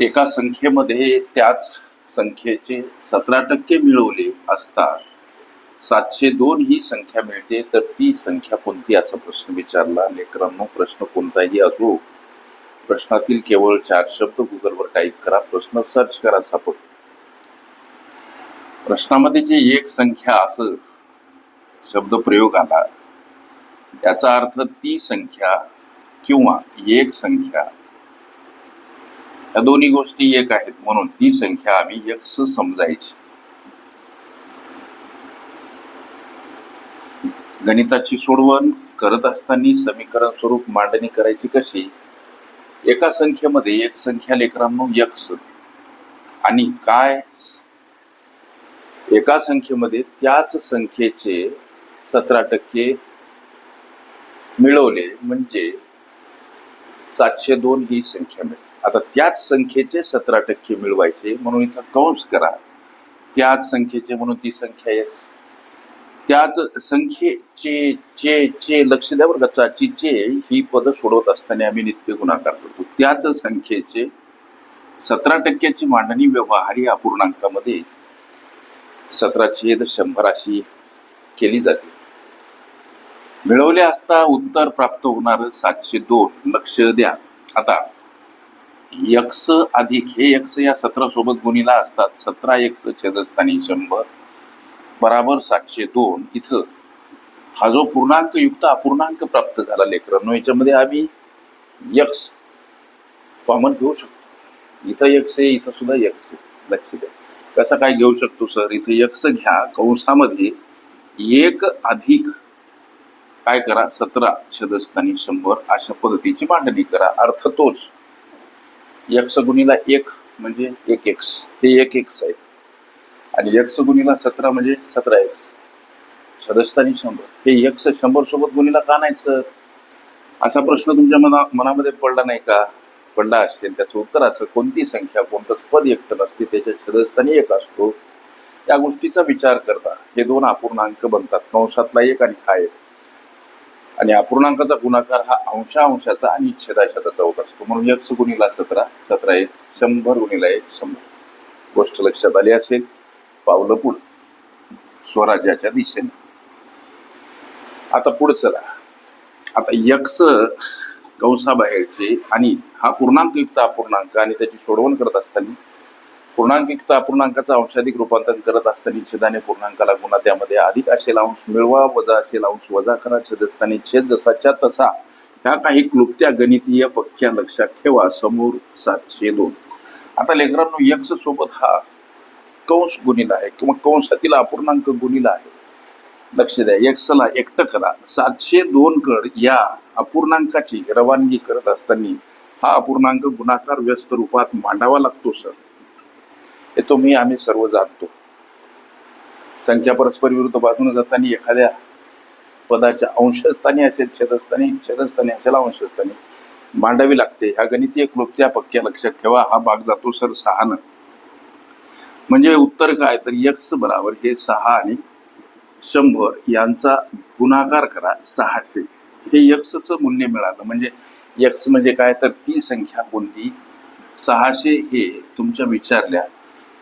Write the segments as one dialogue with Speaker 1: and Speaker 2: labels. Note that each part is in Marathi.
Speaker 1: एका संख्येमध्ये त्याच संख्येचे सतरा टक्के मिळवले असता सातशे दोन ही संख्या मिळते तर ती संख्या कोणती? असा प्रश्न विचारला लेकरांनो. प्रश्न कोणताही असो प्रश्नातील केवळ चार शब्द गुगलवर टाईप करा प्रश्न सर्च करा सापड. प्रश्नामध्ये जे एक संख्या असं शब्द प्रयोग आला त्याचा अर्थ ती संख्या किंवा एक संख्या या दोन्ही गोष्टी एक आहेत म्हणून ती संख्या आम्ही एक्स समजायची. गणिताची सोडवण करत असताना समीकरण स्वरूप मांडणी करायची कशी? एका संख्येमध्ये एक संख्या लेकरांनो यक्ष. आणि काय? एका संख्येमध्ये त्याच संख्येचे सतरा टक्के मिळवले म्हणजे सातशे दोन ही संख्या मिळते. आता त्याच संख्येचे सतरा टक्के मिळवायचे म्हणून इथं कंस करा. त्याच संख्येचे म्हणून ती संख्या एक्स त्याच संख्येचे चे चे लक्ष द्या बरं का चे ही पद सोडवत असताना आम्ही नित्य गुणाकार करतो. त्याच संख्येचे सतरा टक्क्याची मांडणी व्यवहारी अपूर्णांकामध्ये सतरा छेद शंभर अशी केली जाते. मिळवले असता उत्तर प्राप्त होणार सातशे दोन. लक्ष द्या. आता यक्स अधिक हे यक्स या सतरा सोबत गुणीला असतात. सतरा यक्स छेदस्थानी शंभर बराबर सातशे दोन. इथं हा जो पूर्णांक युक्त अपूर्णांक प्राप्त झाला लेकरांनो याच्यामध्ये आम्ही यक्स कॉमन घेऊ शकतो. इथं यक्स आहे इथं सुद्धा यक्स लक्ष द्या. कसा काय घेऊ शकतो सर? इथं यक्स घ्या. कंसामध्ये एक अधिक काय करा? सतरा छेदस्थानी शंभर अशा पद्धतीची मांडणी करा. अर्थ तोच. यक्स गुणीला एक म्हणजे एक एक्स हे एक एक्स आहे. आणि एक्स गुणीला सतरा म्हणजे सतरा एक्स सदस्थानी शंभर. हे एक्स शंभर सोबत गुणीला का नाही सर? असा प्रश्न तुमच्या मना मनामध्ये पडला नाही का? पडला असेल. त्याचं उत्तर असं कोणती संख्या कोणतंच पद एकटं नसते त्याच्या छदस्थानी एक असतो. या गोष्टीचा विचार करता. हे दोन अपूर्णांक बनतात. कंसातला एक आणि हा एक. आणि अपूर्णांकाचा गुणाकार हा अंशांशाचा आणि छेदाछेदाचा होत असतो. म्हणून यक्ष गुणीला सतरा सतरा एक शंभर गुणीला एक शंभर. गोष्ट लक्षात आली असेल? पावलं पुढं स्वराज्याच्या दिशेने. आता पुढे चला. आता यक्ष कंसाबाहेरचे आणि हा पूर्णांकयुक्त अपूर्णांक आणि त्याची सोडवण करत असताना पूर्णांकयुक्त अपूर्णांकाचं अंशाधिक रूपांतरण करत असताना छेदाने पूर्णांकाला गुणा त्यामध्ये अधिक असेल अंश मिळवा वजा असेल अंश वजा करा. छेदस्थानी छेद जसाच्या तसा. ह्या काही क्लुप्त्या गणितीय पक्क्या लक्षात ठेवा. समोर सातशे दोन. आता लेकरांनो यक्स सोबत हा कंस गुणिला आहे किंवा कंसातील अपूर्णांक गुणिला आहे. लक्ष द्या यक्सला एकटं करा. सातशे दोन कड या अपूर्णांकाची रवानगी करत असताना हा अपूर्णांक गुणाकार व्यस्त रूपात मांडावा लागतो सर. हे तुम्ही आम्ही सर्व जाणतो संख्या परस्पर विरुद्ध बाजूने जाताना एखाद्या पदाच्या अंशस्थानी असेल छेदस्थानी छेदस्थानी असेल अंशस्थानी. मांडावी लागते. ह्या गणितीय क्लुप्त्या पक्क्या लक्षात ठेवा. हा भाग जातो सर सहानं. म्हणजे उत्तर काय? तर यक्स बराबर हे सहा आणि शंभर यांचा गुणाकार करा सहाशे. हे यक्षचं मूल्य मिळालं. म्हणजे यक्स म्हणजे काय? तर ती संख्या कोणती? सहाशे हे तुमच्या विचारल्या.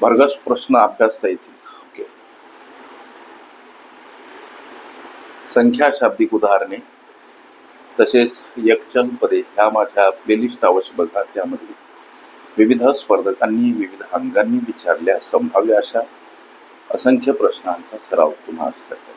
Speaker 1: भरगस प्रश्न अभ्यासता येतील. ओके संख्या शाब्दिक उदाहरणे तसेच यक्षण पदे ह्या माझ्या प्लेलिस्ट अवश्य बघा त्यामध्ये विविध स्पर्धकांनी विविध अंगांनी विचारल्या संभाव्य अशा असंख्य प्रश्नांचा सराव तुम्हाला करता